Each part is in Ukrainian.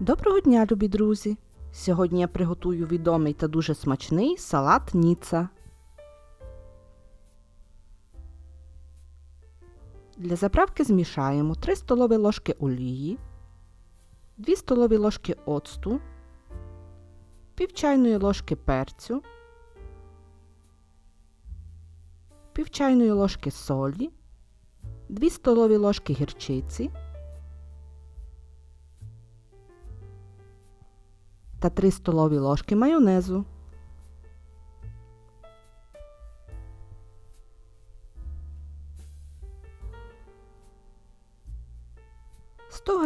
Доброго дня, любі друзі! Сьогодні я приготую відомий та дуже смачний салат Ніца. Для заправки змішаємо 3 столові ложки олії, 2 столові ложки оцту, пів чайної ложки перцю, пів чайної ложки солі, 2 столові ложки гірчиці та 3 столові ложки майонезу.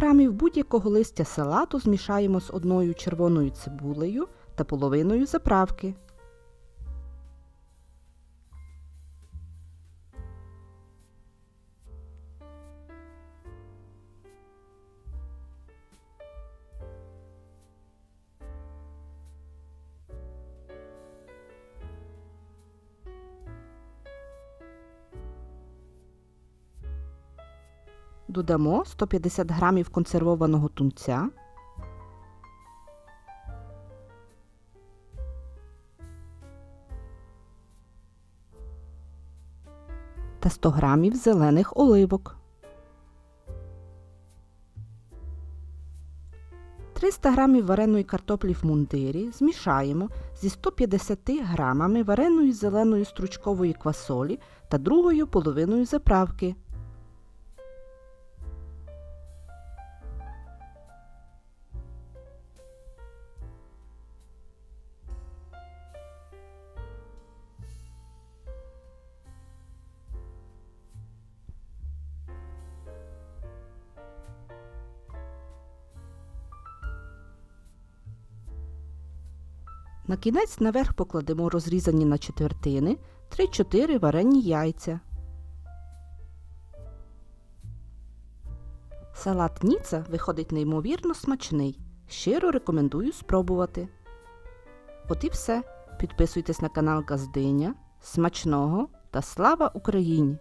Грамів будь-якого листя салату змішаємо з одною червоною цибулею та половиною заправки. Додамо 150 грамів консервованого тунця, та 100 грамів зелених оливок. 300 грамів вареної картоплі в мундирі змішаємо зі 150 грамами вареної зеленої стручкової квасолі та другою половиною заправки. На кінець наверх покладемо розрізані на четвертини 3-4 варені яйця. Салат Ніца виходить неймовірно смачний. Щиро рекомендую спробувати. От і все. Підписуйтесь на канал Газдиня. Смачного та слава Україні!